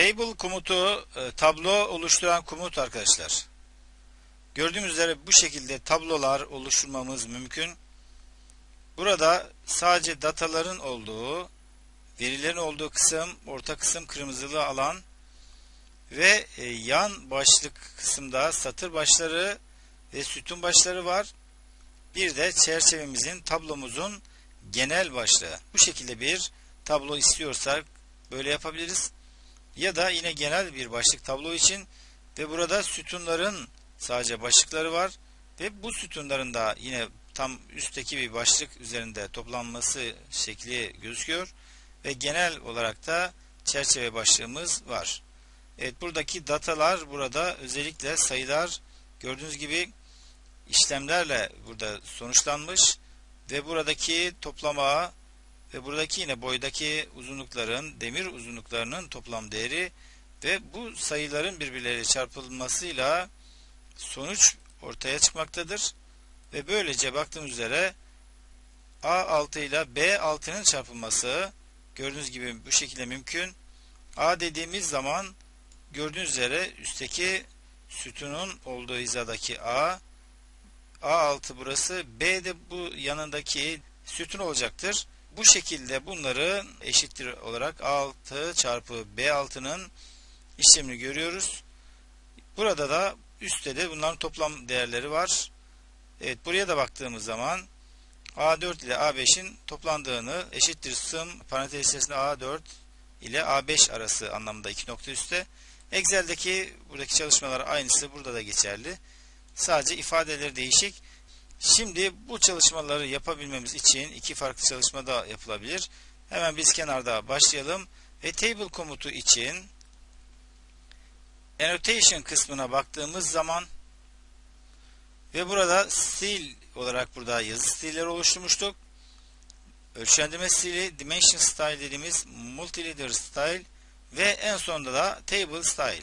Table komutu e, tablo oluşturan komut arkadaşlar. Gördüğümüz üzere bu şekilde tablolar oluşturmamız mümkün. Burada sadece dataların olduğu, verilerin olduğu kısım, orta kısım kırmızılı alan ve e, yan başlık kısımda satır başları ve sütun başları var. Bir de çerçevemizin, tablomuzun genel başlığı. Bu şekilde bir tablo istiyorsak böyle yapabiliriz. Ya da yine genel bir başlık tablo için ve burada sütunların sadece başlıkları var ve bu sütunların da yine tam üstteki bir başlık üzerinde toplanması şekli gözüküyor ve genel olarak da çerçeve başlığımız var. Evet buradaki datalar burada özellikle sayılar gördüğünüz gibi işlemlerle burada sonuçlanmış ve buradaki toplama ve buradaki yine boydaki uzunlukların demir uzunluklarının toplam değeri ve bu sayıların birbirleriyle çarpılmasıyla sonuç ortaya çıkmaktadır. Ve böylece baktığımız üzere A6 ile B6'nın çarpılması gördüğünüz gibi bu şekilde mümkün. A dediğimiz zaman gördüğünüz üzere üstteki sütunun olduğu hizadaki A A6 burası B de bu yanındaki sütun olacaktır. Bu şekilde bunları eşittir olarak A6 çarpı B6'nın işlemini görüyoruz. Burada da üstte de bunların toplam değerleri var. Evet buraya da baktığımız zaman A4 ile A5'in toplandığını eşittir sım parantez içerisinde A4 ile A5 arası anlamında iki nokta üstte. Excel'deki buradaki çalışmalar aynısı burada da geçerli. Sadece ifadeleri değişik. Şimdi bu çalışmaları yapabilmemiz için iki farklı çalışma da yapılabilir. Hemen biz kenarda başlayalım. Ve table komutu için annotation kısmına baktığımız zaman ve burada stil olarak burada yazı stilleri oluşturmuştuk. Ölçendirme stili, dimension style dediğimiz multileader style ve en sonunda da table style.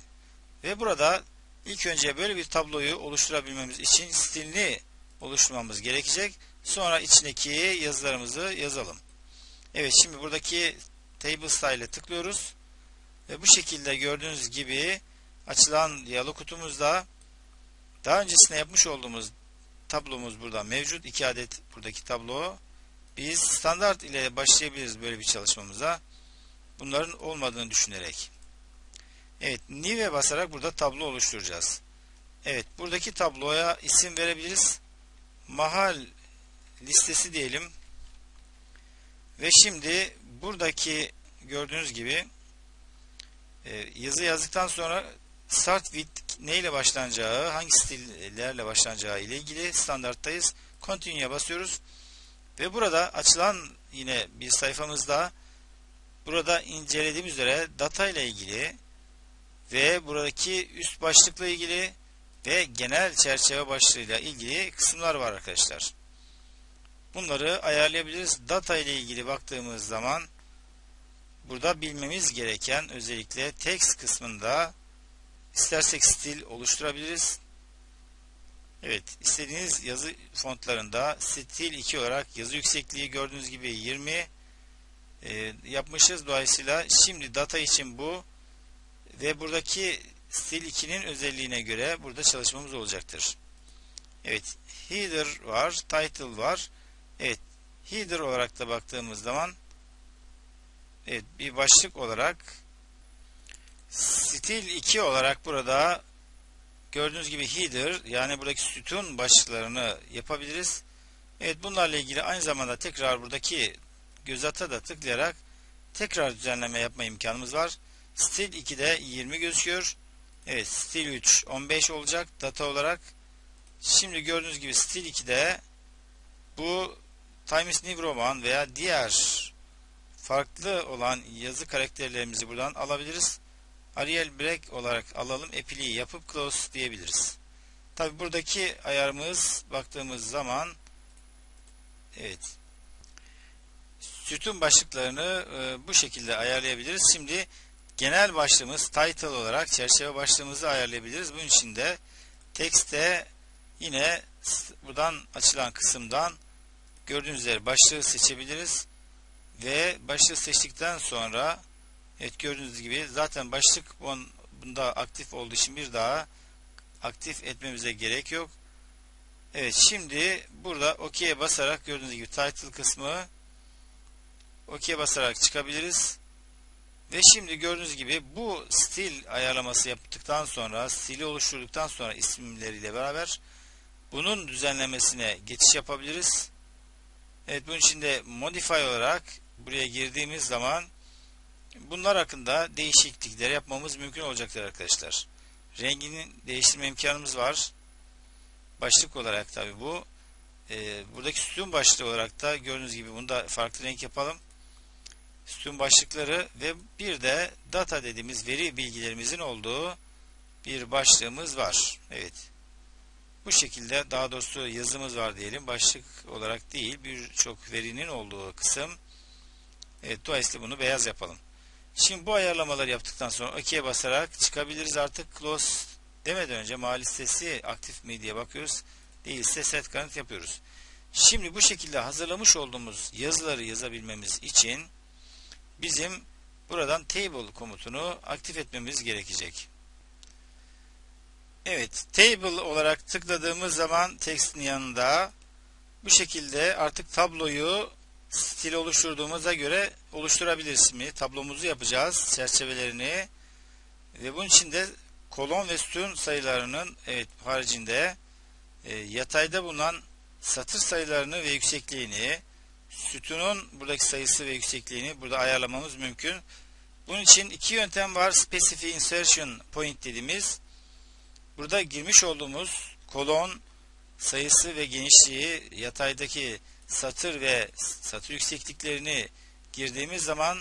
Ve burada ilk önce böyle bir tabloyu oluşturabilmemiz için stilini oluşturmamız gerekecek. Sonra içindeki yazılarımızı yazalım. Evet şimdi buradaki table style'e tıklıyoruz. Ve bu şekilde gördüğünüz gibi açılan diyalog kutumuzda daha öncesinde yapmış olduğumuz tablomuz burada mevcut. 2 adet buradaki tablo. Biz standart ile başlayabiliriz böyle bir çalışmamıza. Bunların olmadığını düşünerek. Evet, New'e basarak burada tablo oluşturacağız. Evet, buradaki tabloya isim verebiliriz. Mahal listesi diyelim. Ve şimdi buradaki gördüğünüz gibi e, yazı yazdıktan sonra start with ne ile başlanacağı, hangi stillerle başlanacağı ile ilgili standarttayız. Continue'ya basıyoruz. Ve burada açılan yine bir sayfamızda burada incelediğimiz üzere data ile ilgili ve buradaki üst başlıkla ilgili ve genel çerçeve başlığıyla ilgili kısımlar var arkadaşlar. Bunları ayarlayabiliriz. Data ile ilgili baktığımız zaman burada bilmemiz gereken özellikle text kısmında istersek stil oluşturabiliriz. Evet, istediğiniz yazı fontlarında stil 2 olarak yazı yüksekliği gördüğünüz gibi 20 e, yapmışız. Dolayısıyla şimdi data için bu ve buradaki stil 2'nin özelliğine göre burada çalışmamız olacaktır. Evet, header var, title var. Evet, header olarak da baktığımız zaman evet bir başlık olarak stil 2 olarak burada gördüğünüz gibi header yani buradaki sütun başlıklarını yapabiliriz. Evet bunlarla ilgili aynı zamanda tekrar buradaki göz ata da tıklayarak tekrar düzenleme yapma imkanımız var. Stil 2'de 20 gözüküyor. Evet stil 3 15 olacak data olarak. Şimdi gördüğünüz gibi stil 2'de bu Times New Roman veya diğer farklı olan yazı karakterlerimizi buradan alabiliriz. Arial Break olarak alalım. Epiliği yapıp close diyebiliriz. Tabi buradaki ayarımız baktığımız zaman evet sütun başlıklarını e, bu şekilde ayarlayabiliriz. Şimdi genel başlığımız title olarak çerçeve başlığımızı ayarlayabiliriz. Bunun için de text'te yine buradan açılan kısımdan gördüğünüz üzere başlığı seçebiliriz. Ve başlığı seçtikten sonra Evet gördüğünüz gibi zaten başlık bun- bunda aktif olduğu için bir daha aktif etmemize gerek yok. Evet şimdi burada OK'ye basarak gördüğünüz gibi title kısmı OK'ye basarak çıkabiliriz. Ve şimdi gördüğünüz gibi bu stil ayarlaması yaptıktan sonra stili oluşturduktan sonra isimleriyle beraber bunun düzenlemesine geçiş yapabiliriz. Evet bunun için de modify olarak buraya girdiğimiz zaman bunlar hakkında değişiklikler yapmamız mümkün olacaktır arkadaşlar. Rengini değiştirme imkanımız var. Başlık olarak tabi bu. Ee, buradaki sütun başlığı olarak da gördüğünüz gibi bunu da farklı renk yapalım. Sütun başlıkları ve bir de data dediğimiz veri bilgilerimizin olduğu bir başlığımız var. Evet. Bu şekilde daha doğrusu yazımız var diyelim. Başlık olarak değil birçok verinin olduğu kısım. Evet dolayısıyla bunu beyaz yapalım. Şimdi bu ayarlamaları yaptıktan sonra OK'ye basarak çıkabiliriz artık. Close demeden önce mahalle listesi aktif mi diye bakıyoruz. Değilse set kanıt yapıyoruz. Şimdi bu şekilde hazırlamış olduğumuz yazıları yazabilmemiz için bizim buradan table komutunu aktif etmemiz gerekecek. Evet, table olarak tıkladığımız zaman text'in yanında bu şekilde artık tabloyu stil oluşturduğumuza göre oluşturabiliriz mi? Tablomuzu yapacağız, çerçevelerini ve bunun için de kolon ve sütun sayılarının evet haricinde e, yatayda bulunan satır sayılarını ve yüksekliğini sütunun buradaki sayısı ve yüksekliğini burada ayarlamamız mümkün. Bunun için iki yöntem var. Specific Insertion Point dediğimiz burada girmiş olduğumuz kolon sayısı ve genişliği yataydaki satır ve satır yüksekliklerini girdiğimiz zaman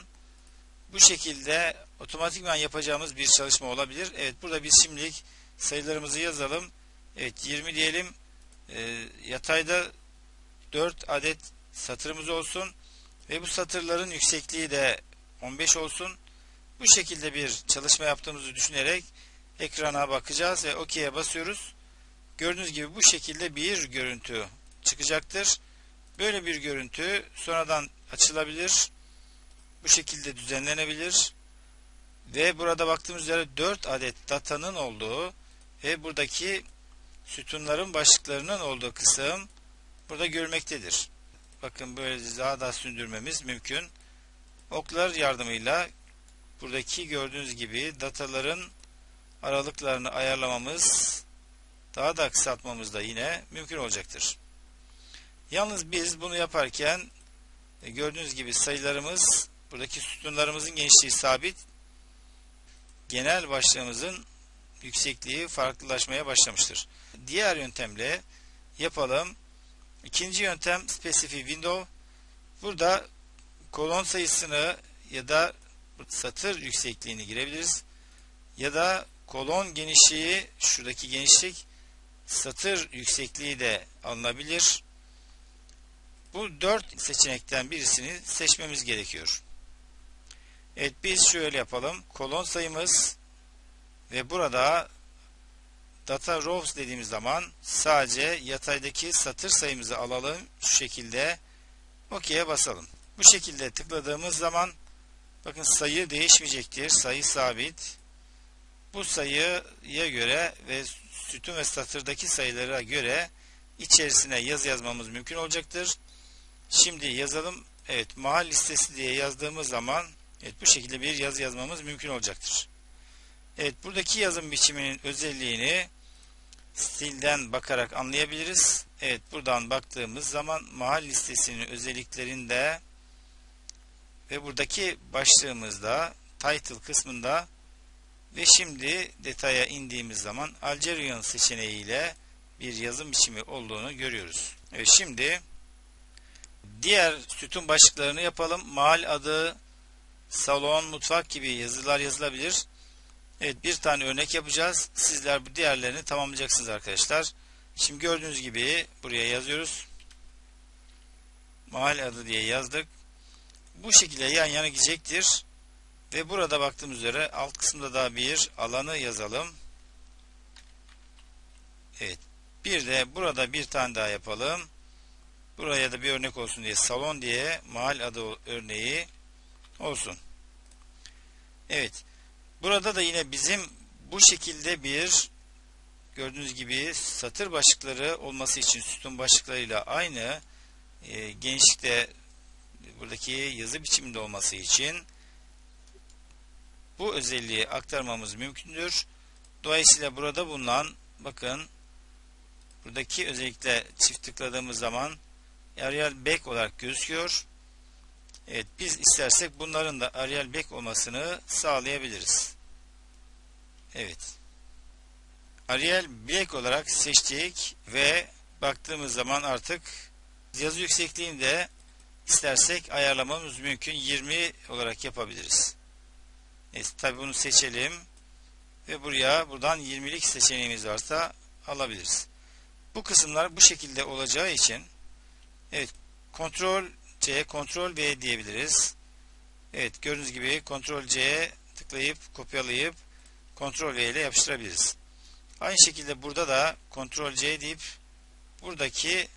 bu şekilde otomatikman yapacağımız bir çalışma olabilir. Evet burada biz şimdilik sayılarımızı yazalım. Evet 20 diyelim. E, yatayda 4 adet satırımız olsun ve bu satırların yüksekliği de 15 olsun. Bu şekilde bir çalışma yaptığımızı düşünerek ekrana bakacağız ve OK'ye basıyoruz. Gördüğünüz gibi bu şekilde bir görüntü çıkacaktır. Böyle bir görüntü sonradan açılabilir. Bu şekilde düzenlenebilir. Ve burada baktığımız üzere 4 adet datanın olduğu ve buradaki sütunların başlıklarının olduğu kısım burada görmektedir. Bakın böyle daha da sündürmemiz mümkün. Oklar yardımıyla buradaki gördüğünüz gibi dataların aralıklarını ayarlamamız daha da kısaltmamız da yine mümkün olacaktır. Yalnız biz bunu yaparken e, gördüğünüz gibi sayılarımız buradaki sütunlarımızın genişliği sabit. Genel başlığımızın yüksekliği farklılaşmaya başlamıştır. Diğer yöntemle yapalım. İkinci yöntem specific window. Burada kolon sayısını ya da satır yüksekliğini girebiliriz. Ya da kolon genişliği, şuradaki genişlik satır yüksekliği de alınabilir. Bu dört seçenekten birisini seçmemiz gerekiyor. Evet biz şöyle yapalım. Kolon sayımız ve burada data rows dediğimiz zaman sadece yataydaki satır sayımızı alalım. Şu şekilde OK'ye basalım. Bu şekilde tıkladığımız zaman bakın sayı değişmeyecektir. Sayı sabit. Bu sayıya göre ve sütun ve satırdaki sayılara göre içerisine yazı yazmamız mümkün olacaktır. Şimdi yazalım. Evet mahal listesi diye yazdığımız zaman evet bu şekilde bir yazı yazmamız mümkün olacaktır. Evet buradaki yazım biçiminin özelliğini stilden bakarak anlayabiliriz. Evet buradan baktığımız zaman mahal listesinin özelliklerinde ve buradaki başlığımızda title kısmında ve şimdi detaya indiğimiz zaman Algerian seçeneğiyle bir yazım biçimi olduğunu görüyoruz. Evet şimdi diğer sütun başlıklarını yapalım. Mahal adı, salon, mutfak gibi yazılar yazılabilir. Evet bir tane örnek yapacağız. Sizler bu diğerlerini tamamlayacaksınız arkadaşlar. Şimdi gördüğünüz gibi buraya yazıyoruz. Mahal adı diye yazdık. Bu şekilde yan yana gidecektir. Ve burada baktığımız üzere alt kısımda da bir alanı yazalım. Evet. Bir de burada bir tane daha yapalım. Buraya da bir örnek olsun diye salon diye mahal adı örneği olsun. Evet. Burada da yine bizim bu şekilde bir gördüğünüz gibi satır başlıkları olması için sütun başlıklarıyla aynı e, genişlikte buradaki yazı biçiminde olması için bu özelliği aktarmamız mümkündür. Dolayısıyla burada bulunan bakın buradaki özellikle çift tıkladığımız zaman Arial back olarak gözüküyor. Evet biz istersek bunların da Arial back olmasını sağlayabiliriz. Evet. Arial Black olarak seçtik ve baktığımız zaman artık yazı yüksekliğini de istersek ayarlamamız mümkün. 20 olarak yapabiliriz. Evet, tabi bunu seçelim ve buraya buradan 20'lik seçeneğimiz varsa alabiliriz. Bu kısımlar bu şekilde olacağı için evet kontrol C, kontrol V diyebiliriz. Evet gördüğünüz gibi kontrol C'ye tıklayıp kopyalayıp kontrol V ile yapıştırabiliriz. Aynı şekilde burada da kontrol C deyip buradaki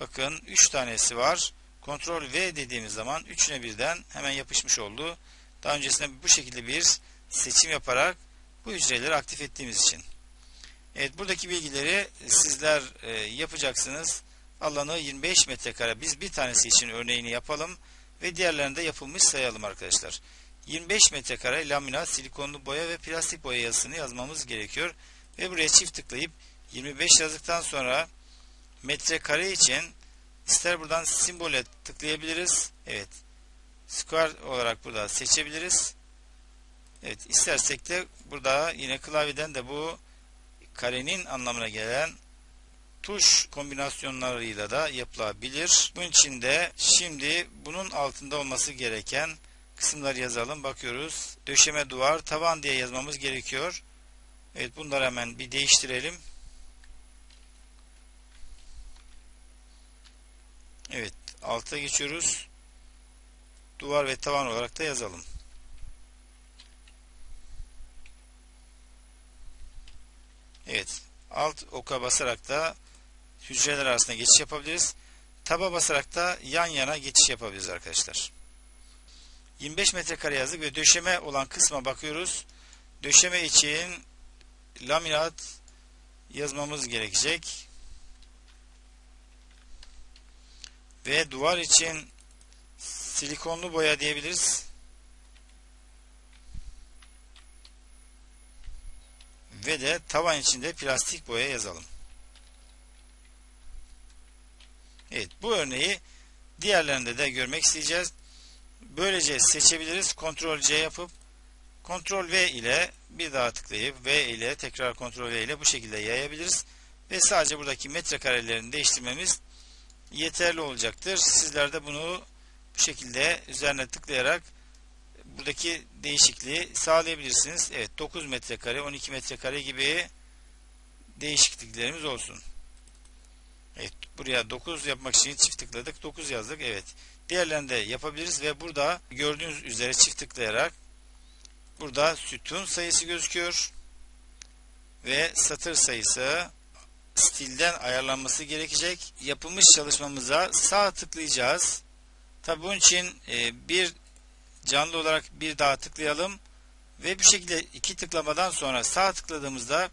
bakın 3 tanesi var. Kontrol V dediğimiz zaman üçüne birden hemen yapışmış oldu. Daha öncesinde bu şekilde bir seçim yaparak bu hücreleri aktif ettiğimiz için. Evet buradaki bilgileri sizler e, yapacaksınız. Alanı 25 metrekare. Biz bir tanesi için örneğini yapalım ve diğerlerinde yapılmış sayalım arkadaşlar. 25 metrekare laminat, silikonlu boya ve plastik boya yazısını yazmamız gerekiyor. Ve buraya çift tıklayıp 25 yazdıktan sonra metrekare için ister buradan simbole tıklayabiliriz. Evet. Square olarak burada seçebiliriz. Evet. istersek de burada yine klavyeden de bu karenin anlamına gelen tuş kombinasyonlarıyla da yapılabilir. Bunun için de şimdi bunun altında olması gereken kısımları yazalım. Bakıyoruz. Döşeme duvar, tavan diye yazmamız gerekiyor. Evet bunları hemen bir değiştirelim. Evet alta geçiyoruz. Duvar ve tavan olarak da yazalım. Evet alt oka basarak da hücreler arasında geçiş yapabiliriz. Taba basarak da yan yana geçiş yapabiliriz arkadaşlar. 25 metrekare yazdık ve döşeme olan kısma bakıyoruz. Döşeme için laminat yazmamız gerekecek. Ve duvar için silikonlu boya diyebiliriz. Ve de tavan içinde plastik boya yazalım. Evet bu örneği diğerlerinde de görmek isteyeceğiz. Böylece seçebiliriz. Ctrl C yapıp Ctrl V ile bir daha tıklayıp V ile tekrar Ctrl V ile bu şekilde yayabiliriz. Ve sadece buradaki metrekarelerini değiştirmemiz yeterli olacaktır. Sizler de bunu bu şekilde üzerine tıklayarak buradaki değişikliği sağlayabilirsiniz. Evet 9 metrekare 12 metrekare gibi değişikliklerimiz olsun. Evet buraya 9 yapmak için çift tıkladık 9 yazdık. Evet diğerlerini de yapabiliriz ve burada gördüğünüz üzere çift tıklayarak Burada sütun sayısı gözüküyor. Ve satır sayısı stilden ayarlanması gerekecek. Yapılmış çalışmamıza sağ tıklayacağız. Tabi bunun için e, bir canlı olarak bir daha tıklayalım. Ve bu şekilde iki tıklamadan sonra sağ tıkladığımızda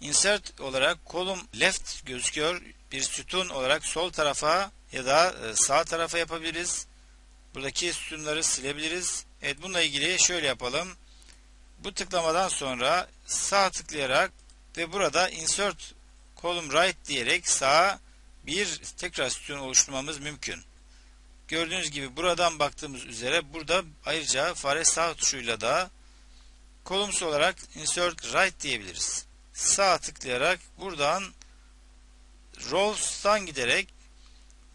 insert olarak kolum left gözüküyor. Bir sütun olarak sol tarafa ya da e, sağ tarafa yapabiliriz. Buradaki sütunları silebiliriz. Evet bununla ilgili şöyle yapalım. Bu tıklamadan sonra sağ tıklayarak ve burada insert column right diyerek sağa bir tekrar sütun oluşturmamız mümkün. Gördüğünüz gibi buradan baktığımız üzere burada ayrıca fare sağ tuşuyla da kolumsu olarak insert right diyebiliriz. Sağ tıklayarak buradan rows'tan giderek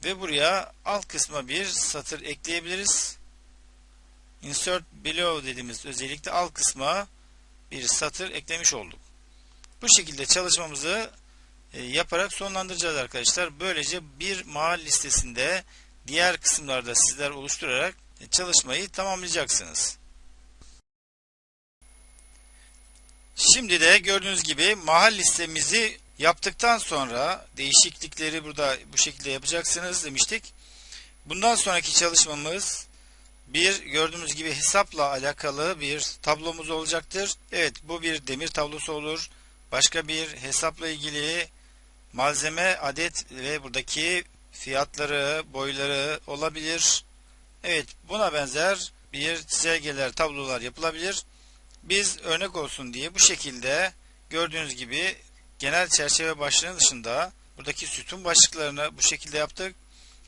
ve buraya alt kısma bir satır ekleyebiliriz. Insert below dediğimiz özellikle alt kısma bir satır eklemiş olduk. Bu şekilde çalışmamızı e, yaparak sonlandıracağız arkadaşlar. Böylece bir mahal listesinde diğer kısımlarda sizler oluşturarak e, çalışmayı tamamlayacaksınız. Şimdi de gördüğünüz gibi mahal listemizi yaptıktan sonra değişiklikleri burada bu şekilde yapacaksınız demiştik. Bundan sonraki çalışmamız bir gördüğümüz gibi hesapla alakalı bir tablomuz olacaktır. Evet bu bir demir tablosu olur. Başka bir hesapla ilgili malzeme, adet ve buradaki fiyatları, boyları olabilir. Evet buna benzer bir çizelgeler, tablolar yapılabilir. Biz örnek olsun diye bu şekilde gördüğünüz gibi genel çerçeve başlığının dışında buradaki sütun başlıklarını bu şekilde yaptık.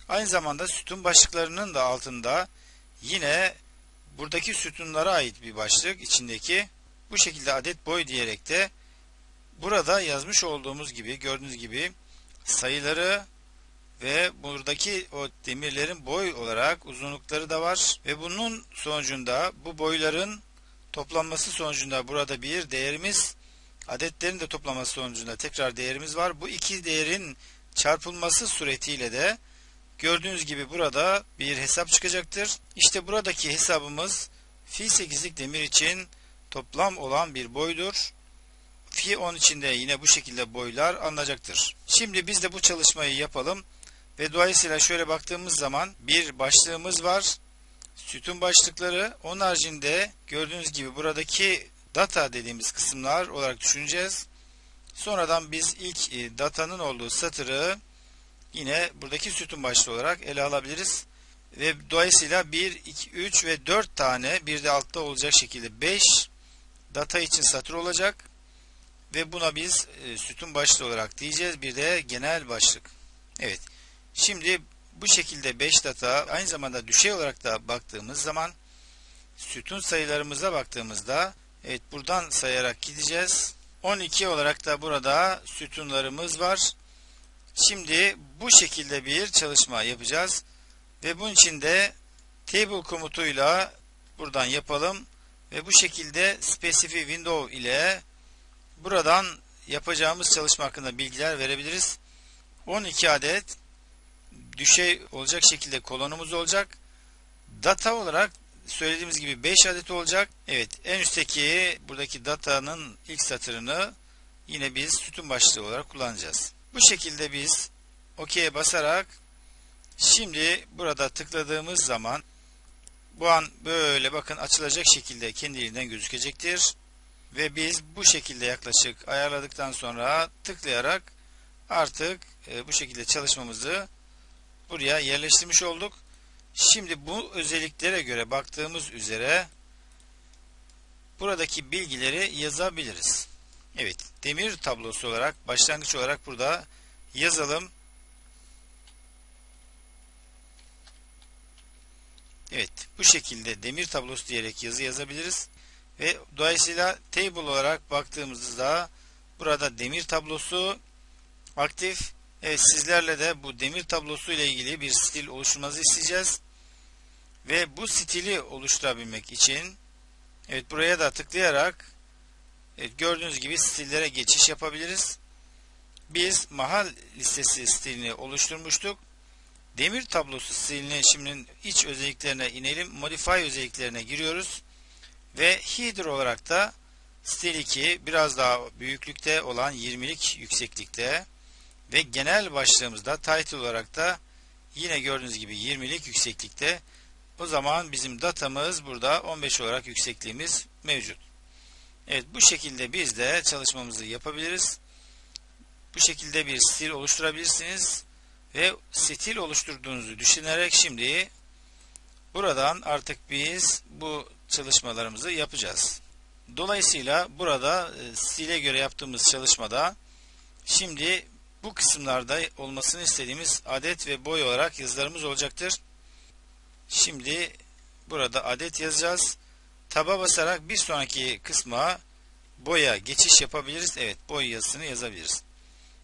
Aynı zamanda sütun başlıklarının da altında yine buradaki sütunlara ait bir başlık içindeki bu şekilde adet boy diyerek de burada yazmış olduğumuz gibi gördüğünüz gibi sayıları ve buradaki o demirlerin boy olarak uzunlukları da var ve bunun sonucunda bu boyların toplanması sonucunda burada bir değerimiz adetlerin de toplanması sonucunda tekrar değerimiz var. Bu iki değerin çarpılması suretiyle de gördüğünüz gibi burada bir hesap çıkacaktır. İşte buradaki hesabımız fi 8'lik demir için toplam olan bir boydur. Fi 10 içinde yine bu şekilde boylar alınacaktır. Şimdi biz de bu çalışmayı yapalım. Ve dolayısıyla şöyle baktığımız zaman bir başlığımız var. Sütun başlıkları. Onun haricinde gördüğünüz gibi buradaki data dediğimiz kısımlar olarak düşüneceğiz. Sonradan biz ilk e, datanın olduğu satırı yine buradaki sütun başlığı olarak ele alabiliriz. Ve dolayısıyla 1, 2, 3 ve 4 tane bir de altta olacak şekilde 5 data için satır olacak. Ve buna biz e, sütun başlığı olarak diyeceğiz. Bir de genel başlık. Evet. Şimdi bu şekilde 5 data aynı zamanda düşey olarak da baktığımız zaman sütun sayılarımıza baktığımızda evet buradan sayarak gideceğiz. 12 olarak da burada sütunlarımız var. Şimdi bu şekilde bir çalışma yapacağız. Ve bunun için de table komutuyla buradan yapalım. Ve bu şekilde specify window ile buradan yapacağımız çalışma hakkında bilgiler verebiliriz. 12 adet düşey olacak şekilde kolonumuz olacak. Data olarak söylediğimiz gibi 5 adet olacak. Evet en üstteki buradaki datanın ilk satırını yine biz sütun başlığı olarak kullanacağız. Bu şekilde biz OK'ye basarak şimdi burada tıkladığımız zaman bu an böyle bakın açılacak şekilde kendiliğinden gözükecektir. Ve biz bu şekilde yaklaşık ayarladıktan sonra tıklayarak artık e, bu şekilde çalışmamızı buraya yerleştirmiş olduk. Şimdi bu özelliklere göre baktığımız üzere buradaki bilgileri yazabiliriz. Evet, demir tablosu olarak başlangıç olarak burada yazalım. Evet, bu şekilde demir tablosu diyerek yazı yazabiliriz. Ve dolayısıyla table olarak baktığımızda burada demir tablosu aktif Evet sizlerle de bu demir tablosu ile ilgili bir stil oluşturmanızı isteyeceğiz. Ve bu stili oluşturabilmek için evet buraya da tıklayarak evet, gördüğünüz gibi stillere geçiş yapabiliriz. Biz mahal listesi stilini oluşturmuştuk. Demir tablosu stilini şimdi iç özelliklerine inelim. Modify özelliklerine giriyoruz. Ve header olarak da stil 2 biraz daha büyüklükte olan 20'lik yükseklikte ve genel başlığımızda title olarak da yine gördüğünüz gibi 20'lik yükseklikte. O zaman bizim datamız burada 15 olarak yüksekliğimiz mevcut. Evet bu şekilde biz de çalışmamızı yapabiliriz. Bu şekilde bir stil oluşturabilirsiniz. Ve stil oluşturduğunuzu düşünerek şimdi buradan artık biz bu çalışmalarımızı yapacağız. Dolayısıyla burada e, stile göre yaptığımız çalışmada şimdi bu kısımlarda olmasını istediğimiz adet ve boy olarak yazılarımız olacaktır. Şimdi burada adet yazacağız. Taba basarak bir sonraki kısma boya geçiş yapabiliriz. Evet boy yazısını yazabiliriz.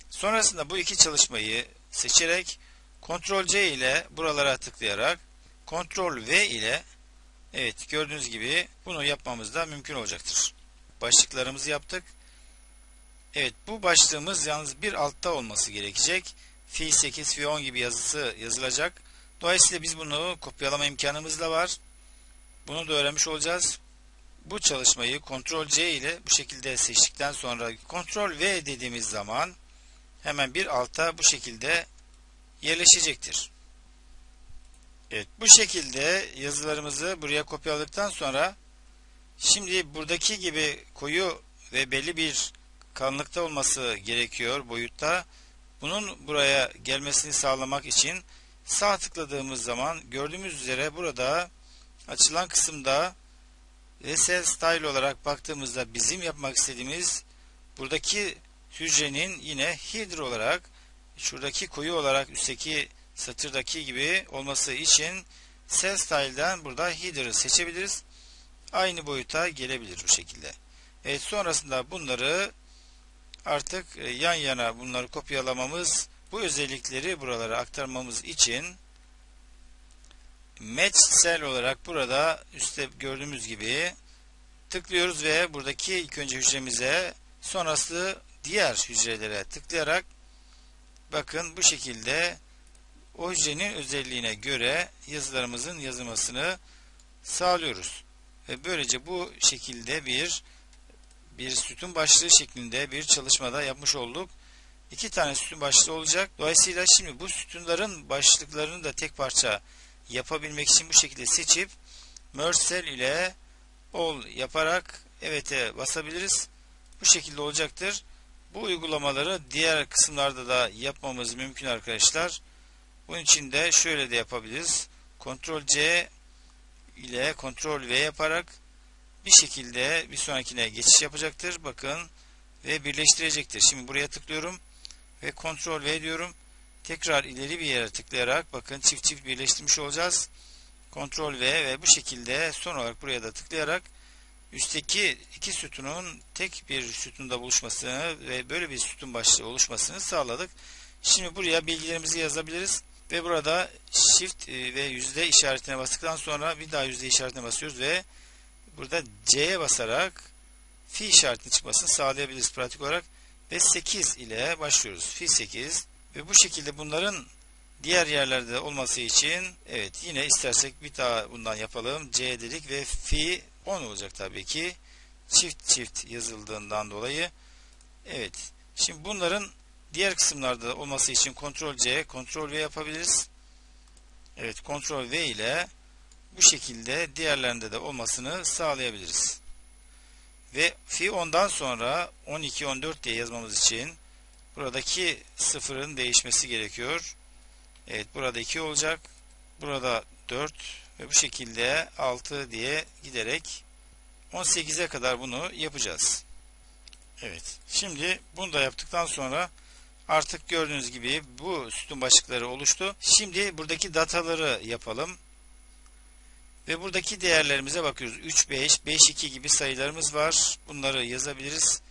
Sonrasında bu iki çalışmayı seçerek Ctrl C ile buralara tıklayarak Ctrl V ile evet gördüğünüz gibi bunu yapmamız da mümkün olacaktır. Başlıklarımızı yaptık. Evet bu başlığımız yalnız bir altta olması gerekecek. Fi 8, fi 10 gibi yazısı yazılacak. Dolayısıyla biz bunu kopyalama imkanımız da var. Bunu da öğrenmiş olacağız. Bu çalışmayı Ctrl C ile bu şekilde seçtikten sonra Ctrl V dediğimiz zaman hemen bir alta bu şekilde yerleşecektir. Evet bu şekilde yazılarımızı buraya kopyaladıktan sonra şimdi buradaki gibi koyu ve belli bir kalınlıkta olması gerekiyor boyutta. Bunun buraya gelmesini sağlamak için sağ tıkladığımız zaman gördüğümüz üzere burada açılan kısımda Resel Style olarak baktığımızda bizim yapmak istediğimiz buradaki hücrenin yine header olarak şuradaki koyu olarak üstteki satırdaki gibi olması için Cell Style'den burada header'ı seçebiliriz. Aynı boyuta gelebilir bu şekilde. Evet sonrasında bunları artık e, yan yana bunları kopyalamamız bu özellikleri buralara aktarmamız için Match Cell olarak burada üstte gördüğümüz gibi tıklıyoruz ve buradaki ilk önce hücremize sonrası diğer hücrelere tıklayarak bakın bu şekilde o hücrenin özelliğine göre yazılarımızın yazılmasını sağlıyoruz. Ve böylece bu şekilde bir bir sütun başlığı şeklinde bir çalışmada yapmış olduk. İki tane sütun başlığı olacak. Dolayısıyla şimdi bu sütunların başlıklarını da tek parça yapabilmek için bu şekilde seçip Merge ile All yaparak evet'e basabiliriz. Bu şekilde olacaktır. Bu uygulamaları diğer kısımlarda da yapmamız mümkün arkadaşlar. Bunun için de şöyle de yapabiliriz. Ctrl C ile Ctrl V yaparak bir şekilde bir sonrakine geçiş yapacaktır. Bakın ve birleştirecektir. Şimdi buraya tıklıyorum ve Ctrl V diyorum. Tekrar ileri bir yere tıklayarak bakın çift çift birleştirmiş olacağız. Ctrl V ve bu şekilde son olarak buraya da tıklayarak üstteki iki sütunun tek bir sütunda buluşmasını ve böyle bir sütun başlığı oluşmasını sağladık. Şimdi buraya bilgilerimizi yazabiliriz. Ve burada Shift e, ve yüzde işaretine bastıktan sonra bir daha yüzde işaretine basıyoruz ve burada C'ye basarak fi işaretinin çıkmasını sağlayabiliriz pratik olarak. Ve 8 ile başlıyoruz. Fi 8 ve bu şekilde bunların diğer yerlerde olması için evet yine istersek bir daha bundan yapalım. C dedik ve fi 10 olacak tabii ki. Çift çift yazıldığından dolayı. Evet. Şimdi bunların diğer kısımlarda olması için Ctrl C, Ctrl V yapabiliriz. Evet, Ctrl V ile bu şekilde diğerlerinde de olmasını sağlayabiliriz. Ve fi 10'dan sonra 12, 14 diye yazmamız için buradaki sıfırın değişmesi gerekiyor. Evet, burada 2 olacak. Burada 4 ve bu şekilde 6 diye giderek 18'e kadar bunu yapacağız. Evet. Şimdi bunu da yaptıktan sonra artık gördüğünüz gibi bu sütun başlıkları oluştu. Şimdi buradaki dataları yapalım. Ve buradaki değerlerimize bakıyoruz. 3, 5, 5, 2 gibi sayılarımız var. Bunları yazabiliriz.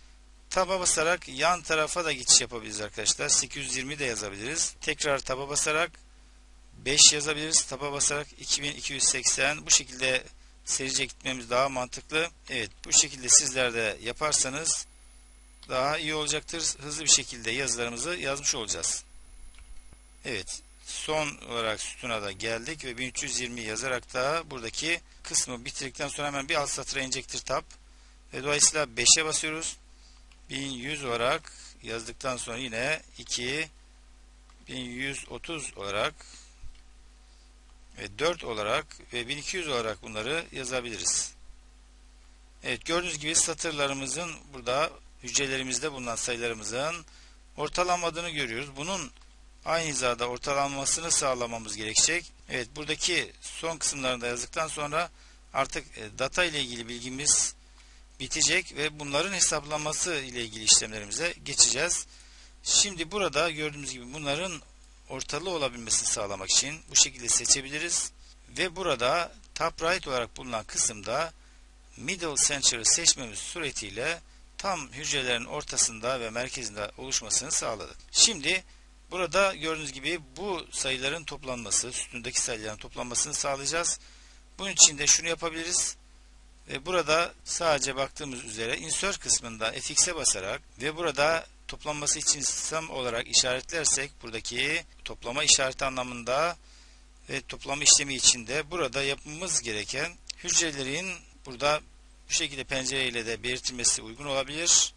Taba basarak yan tarafa da geçiş yapabiliriz arkadaşlar. 820 de yazabiliriz. Tekrar taba basarak 5 yazabiliriz. Taba basarak 2280 bu şekilde serice gitmemiz daha mantıklı. Evet bu şekilde sizler de yaparsanız daha iyi olacaktır. Hızlı bir şekilde yazılarımızı yazmış olacağız. Evet son olarak sütuna da geldik ve 1320 yazarak da buradaki kısmı bitirdikten sonra hemen bir alt satıra inecektir tab. Ve dolayısıyla 5'e basıyoruz. 1100 olarak yazdıktan sonra yine 2 1130 olarak ve 4 olarak ve 1200 olarak bunları yazabiliriz. Evet gördüğünüz gibi satırlarımızın burada hücrelerimizde bulunan sayılarımızın ortalamadığını görüyoruz. Bunun aynı hizada ortalanmasını sağlamamız gerekecek. Evet buradaki son kısımlarında yazdıktan sonra artık e, data ile ilgili bilgimiz bitecek ve bunların hesaplanması ile ilgili işlemlerimize geçeceğiz. Şimdi burada gördüğümüz gibi bunların ortalı olabilmesini sağlamak için bu şekilde seçebiliriz. Ve burada top right olarak bulunan kısımda middle center'ı seçmemiz suretiyle tam hücrelerin ortasında ve merkezinde oluşmasını sağladık. Şimdi burada gördüğünüz gibi bu sayıların toplanması, sütundaki sayıların toplanmasını sağlayacağız. Bunun için de şunu yapabiliriz. Ve burada sadece baktığımız üzere insert kısmında fx'e basarak ve burada toplanması için sistem olarak işaretlersek buradaki toplama işareti anlamında ve toplama işlemi içinde burada yapmamız gereken hücrelerin burada bu şekilde pencere ile de belirtilmesi uygun olabilir.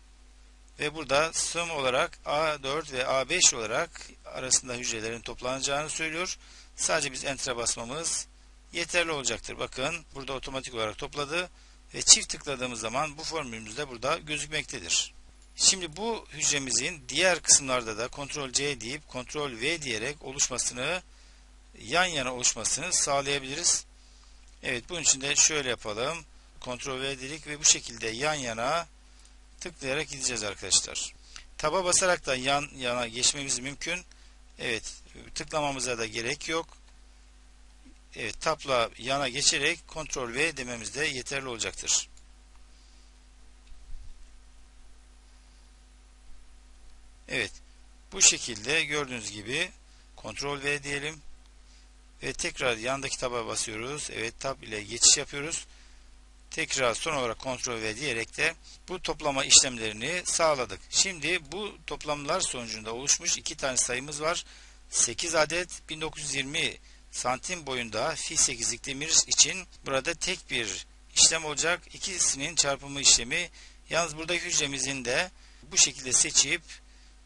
Ve burada sum olarak A4 ve A5 olarak arasında hücrelerin toplanacağını söylüyor. Sadece biz enter'a basmamız yeterli olacaktır. Bakın burada otomatik olarak topladı ve çift tıkladığımız zaman bu formülümüz de burada gözükmektedir. Şimdi bu hücremizin diğer kısımlarda da Ctrl C deyip Ctrl V diyerek oluşmasını yan yana oluşmasını sağlayabiliriz. Evet bunun için de şöyle yapalım. Ctrl V dedik ve bu şekilde yan yana tıklayarak gideceğiz arkadaşlar. Taba basarak da yan yana geçmemiz mümkün. Evet tıklamamıza da gerek yok. Evet tabla yana geçerek Ctrl V dememiz de yeterli olacaktır. Evet bu şekilde gördüğünüz gibi Ctrl V diyelim ve tekrar yandaki taba basıyoruz. Evet tab ile geçiş yapıyoruz. Tekrar son olarak Ctrl V diyerek de bu toplama işlemlerini sağladık. Şimdi bu toplamlar sonucunda oluşmuş iki tane sayımız var. 8 adet 1920 santim boyunda fi 8'lik demir için burada tek bir işlem olacak. İkisinin çarpımı işlemi. Yalnız buradaki hücremizin de bu şekilde seçip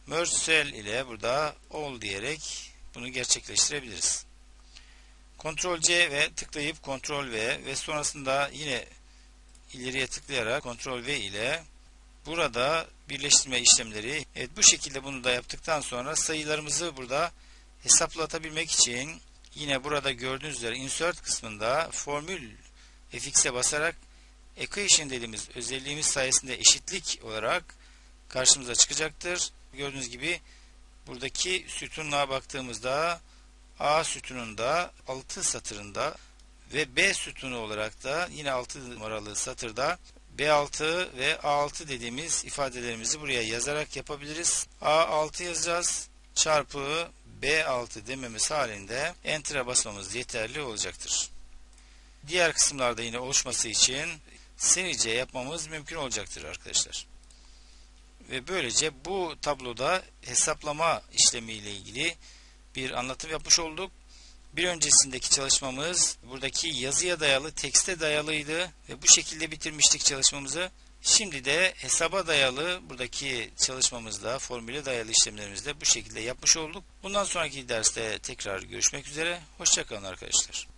merge cell ile burada all diyerek bunu gerçekleştirebiliriz. Ctrl C ve tıklayıp Ctrl V ve sonrasında yine ileriye tıklayarak Ctrl V ile burada birleştirme işlemleri evet bu şekilde bunu da yaptıktan sonra sayılarımızı burada hesaplatabilmek için yine burada gördüğünüz üzere insert kısmında formül fx'e basarak equation dediğimiz özelliğimiz sayesinde eşitlik olarak karşımıza çıkacaktır. Gördüğünüz gibi buradaki sütunluğa baktığımızda A sütununda 6 satırında ve B sütunu olarak da yine 6 numaralı satırda B6 ve A6 dediğimiz ifadelerimizi buraya yazarak yapabiliriz. A6 yazacağız çarpı B6 dememiz halinde Enter'a basmamız yeterli olacaktır. Diğer kısımlarda yine oluşması için serice yapmamız mümkün olacaktır arkadaşlar. Ve böylece bu tabloda hesaplama işlemi ile ilgili bir anlatım yapmış olduk. Bir öncesindeki çalışmamız buradaki yazıya dayalı, tekste dayalıydı ve bu şekilde bitirmiştik çalışmamızı. Şimdi de hesaba dayalı buradaki çalışmamızda, formüle dayalı işlemlerimizde bu şekilde yapmış olduk. Bundan sonraki derste tekrar görüşmek üzere. Hoşçakalın arkadaşlar.